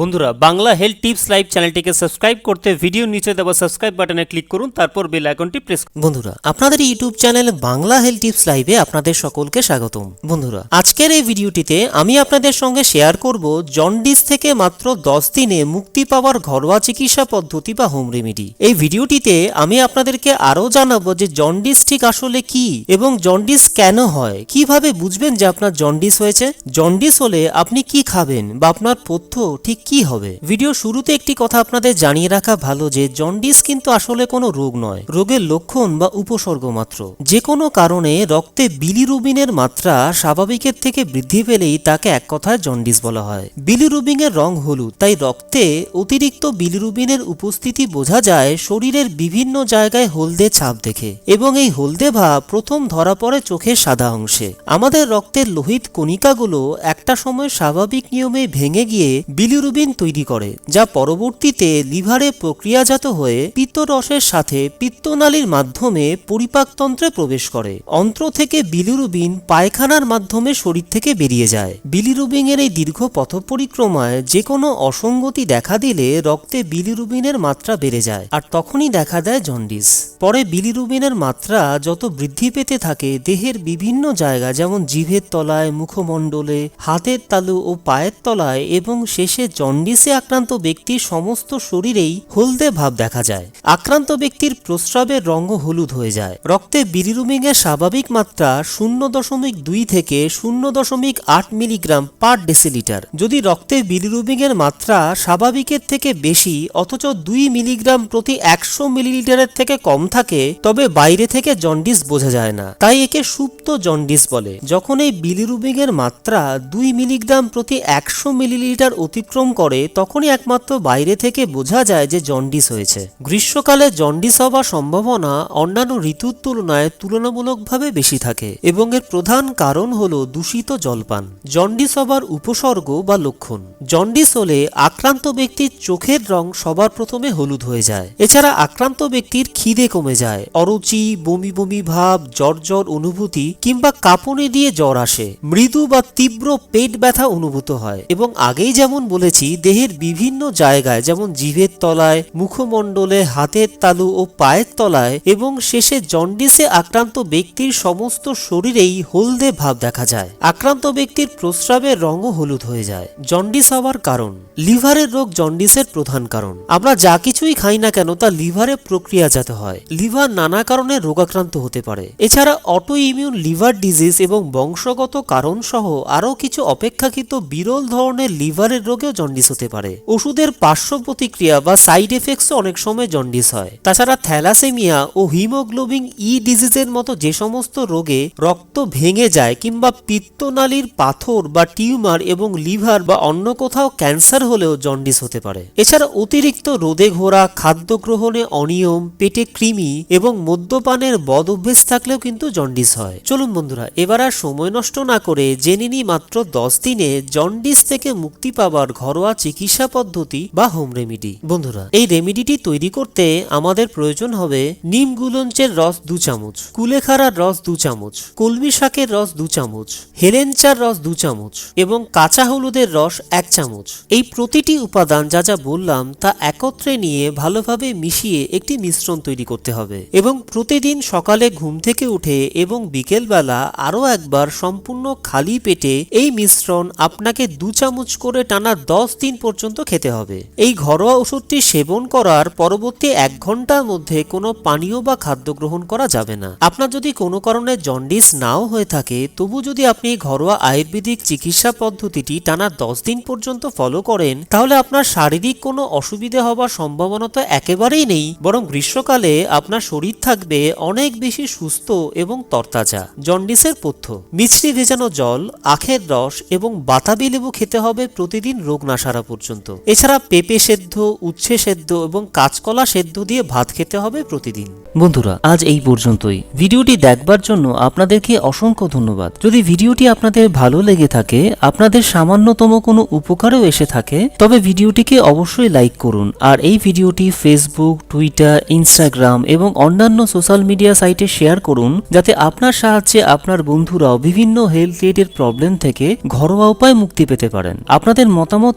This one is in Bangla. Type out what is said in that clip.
বন্ধুরা, বাংলা হেলথ টিপস লাইভ চ্যানেলটিকে সাবস্ক্রাইব করতে ভিডিও নিচে দেওয়া সাবস্ক্রাইব বাটনে ক্লিক করুন, তারপর বেল আইকনটি প্রেস বন্ধুরা, আপনাদের YouTube channel Bangla health tips লাইভে আপনাদের সকলকে স্বাগতম। বন্ধুরা, আজকের এই ভিডিওটিতে আমি আপনাদের সঙ্গে শেয়ার করব জন্ডিস থেকে মাত্র দশ দিনে মুক্তি পাওয়ার ঘরোয়া চিকিৎসা পদ্ধতি বা হোম রেমেডি। এই ভিডিওটিতে আমি আপনাদেরকে আরও জানাব যে জন্ডিস ঠিক আসলে কি এবং জন্ডিস কেন হয়। কীভাবে বুঝবেন যে আপনার জন্ডিস হয়েছে? জন্ডিস হলে আপনি কি খাবেন বা আপনার পথ্য ঠিক কি হবে? ভিডিও শুরুতে একটি কথা আপনাদের জানিয়ে রাখা ভালো যে জন্ডিস কিন্তু আসলে কোনো রোগ নয়। রোগের লক্ষণ বা উপসর্গ মাত্র। যে কোনো কারণে রক্তে বিলিরুবিনের মাত্রা স্বাভাবিকের থেকে বৃদ্ধি পেলেই তাকে এক কথায় জন্ডিস বলা হয়। বিলিরুবিনের রং হলুদ, তাই রক্তে অতিরিক্ত বিলিরুবিনের উপস্থিতি বোঝা যায় শরীরের বিভিন্ন জায়গায় হলদে ছাপ দেখে এবং এই হলদে ভাব প্রথম ধরা পড়ে চোখের সাদা অংশে। আমাদের রক্তের লোহিত কণিকাগুলো একটা সময় স্বাভাবিক নিয়মে ভেঙে গিয়ে বিলিরুবিন তৈরি করে, যা পরবর্তীতে লিভারে প্রক্রিয়াজাত হয়ে পিত্তরসের সাথে পিত্তনালীর মাধ্যমে পরিপাকতন্ত্রে প্রবেশ করে। অন্ত্র থেকে বিলিরুবিন পায়খানার মাধ্যমে শরীর থেকে বেরিয়ে যায়। বিলিরুবিনের এই দীর্ঘ পথ পরিক্রমায় যে কোনো অসঙ্গতি দেখা দিলে রক্তে বিলিরুবিনের মাত্রা বেড়ে যায়, আর তখনই দেখা দেয় জন্ডিস। পরে বিলিরুবিনের মাত্রা যত বৃদ্ধি পেতে থাকে, দেহের বিভিন্ন জায়গা যেমন জিভের তলায়, মুখমণ্ডলে, হাতের তালু ও পায়ের তলায় এবং শেষে জন্ডিসে আক্রান্ত ব্যক্তির সমস্ত শরীরেই হলদে ভাব দেখা যায়। আক্রান্ত ব্যক্তির প্রস্রাবের রঙও হলুদ হয়ে যায়। রক্তে বিলিরুবিনের স্বাভাবিক মাত্রা শূন্য দশমিক দুই থেকে শূন্য দশমিক আট মিলিগ্রাম পার ডেসিলিটার। যদি রক্তে বিলিরুবিনের মাত্রা স্বাভাবিকের থেকে বেশি, অথচ দুই মিলিগ্রাম প্রতি একশো মিলিলিটারের থেকে কম থাকে, তবে বাইরে থেকে জন্ডিস বোঝা যায় না। তাই একে সুপ্ত জন্ডিস বলে। যখন এই বিলিরুবিনের মাত্রা দুই মিলিগ্রাম প্রতি একশো মিলিলিটার অতিক্রম করে, তখনই একমাত্র বাইরে থেকে বোঝা যায় যে জন্ডিস হয়েছে। গ্রীষ্মকালে জন্ডিস হওয়ার সম্ভাবনা অন্যান্য ঋতুর তুলনায় তুলনামূলকভাবে বেশি থাকে এবং এর প্রধান কারণ হল দূষিত জলপান। জন্ডিস হবার উপসর্গ বা লক্ষণ। জন্ডিস হলে আক্রান্ত ব্যক্তির চোখের রং সবার প্রথমে হলুদ হয়ে যায়। এছাড়া আক্রান্ত ব্যক্তির খিদে কমে যায়। অরুচি, বমি বমি ভাব, জ্বর জ্বর অনুভূতি কিংবা কাঁপুনি দিয়ে জ্বর আসে। মৃদু বা তীব্র পেট ব্যথা অনুভূত হয় এবং আগেই যেমন বলেছি দেহের বিভিন্ন জায়গায়, যেমন জিভের তলায়, মুখমণ্ডলে, হাতের তালু ও পায়ের তলায় এবং শেষে জন্ডিসে আক্রান্ত ব্যক্তির সমস্ত শরীরেই হলদে ভাব দেখা যায়। আক্রান্ত ব্যক্তির প্রস্রাবের রঙও হলুদ হয়ে যায়। জন্ডিস হওয়ার কারণ? লিভারের রোগ জন্ডিসের প্রধান কারণ। আমরা যা কিছুই খাই না কেন, তা লিভারে প্রক্রিয়াজাত হয়। লিভার নানা কারণে রোগাক্রান্ত হতে পারে। এছাড়া অটো ইমিউন লিভার ডিজিজ এবং বংশগত কারণ সহ আরও কিছু অপেক্ষাকৃত বিরল ধরনের লিভারের রোগেও জন্ডিস হতে পারে। ওষুধের পার্শ্ব প্রতিক্রিয়া বা সাইড এফেক্টসও অনেক সময় জন্ডিস হয়। তাছাড়া থ্যালাসেমিয়া ও হিমোগ্লোবিন ই ডিজিজের মতো যে সমস্ত রোগে রক্ত ভেঙে যায় কিংবা পিত্তনালীর পাথর বা টিউমার এবং লিভার বা অন্য কোথাও ক্যান্সার হলেও জন্ডিস হতে পারে। এছাড়া অতিরিক্ত রোদে ঘোরা, খাদ্য গ্রহণে অনিয়ম, পেটে কৃমি এবং মদ্যপানের বদ অভ্যেস থাকলেও কিন্তু জন্ডিস হয়। চলুন বন্ধুরা, এবার আর সময় নষ্ট না করে জেনে নিই মাত্র দশ দিনে জন্ডিস থেকে মুক্তি পাবার ঘরোয়া চিকিৎসা পদ্ধতি বা হোম রেমিডি। বন্ধুরা, এই রেমিডিটি তৈরি করতে আমাদের প্রয়োজন হবে নিম গুলঞ্চের রস দু চামচ, কুলেখাড়ার রস দু চামচ, কলমি শাকের রস দু চামচ, হেলেঞ্চার রস দু চামচ এবং কাঁচা হলুদের রস এক চামচ। এই প্রতিটি উপাদান যা যা বললাম তা একত্রে নিয়ে ভালোভাবে মিশিয়ে একটি মিশ্রণ তৈরি করতে হবে এবং প্রতিদিন সকালে ঘুম থেকে উঠে এবং বিকেলবেলা আরও একবার সম্পূর্ণ খালি পেটে এই মিশ্রণ আপনাকে দু চামচ করে টানা দশ দিন পর্যন্ত খেতে হবে। এই ঘরোয়া ওষুধটি সেবন করার পরবর্তী এক ঘণ্টার মধ্যে কোনো পানীয় বা খাদ্য গ্রহণ করা যাবে না। আপনার যদি কোনো কারণে জন্ডিস নাও হয়ে থাকে, তবু যদি আপনি ঘরোয়া আয়ুর্বেদিক চিকিৎসা পদ্ধতিটি টানা দশ দিন পর্যন্ত ফলো করেন, তাহলে আপনার শারীরিক কোনো অসুবিধে হওয়ার সম্ভাবনা তো একেবারেই নেই, বরং গ্রীষ্মকালে আপনার শরীর থাকবে অনেক বেশি সুস্থ এবং তরতাজা। জন্ডিসের পথ্য। মিছরি ভেজানো জল, আখের রস এবং বাতাবি লেবু খেতে হবে প্রতিদিন রোগ না সারা পর্যন্ত। এছাড়া পেঁপে সেদ্ধ, উচ্ছে সেদ্ধ এবং কাঁচকলা সেদ্ধ দিয়ে ভাত খেতে হবে প্রতিদিন। বন্ধুরা, আজ এই পর্যন্তই। ভিডিওটি দেখবার জন্য আপনাদেরকে অসংখ্য ধন্যবাদ। যদি ভিডিওটি আপনাদের ভালো লেগে থাকে, আপনাদের সামান্যতম কোনো উপকারও এসে থাকে, তবে ভিডিওটিকে অবশ্যই লাইক করুন। আর এই ভিডিওটি ফেসবুক টুইটার ইনস্টাগ্রাম এবং অন্যান্য সোশ্যাল মিডিয়া সাইটে শেয়ার করুন, যাতে আপনার সাহায্যে আপনার বন্ধুরাও বিভিন্ন হেলথ রিলেটেড প্রবলেম থেকে ঘরোয়া উপায় মুক্তি পেতে পারেন। আপনাদের মতামত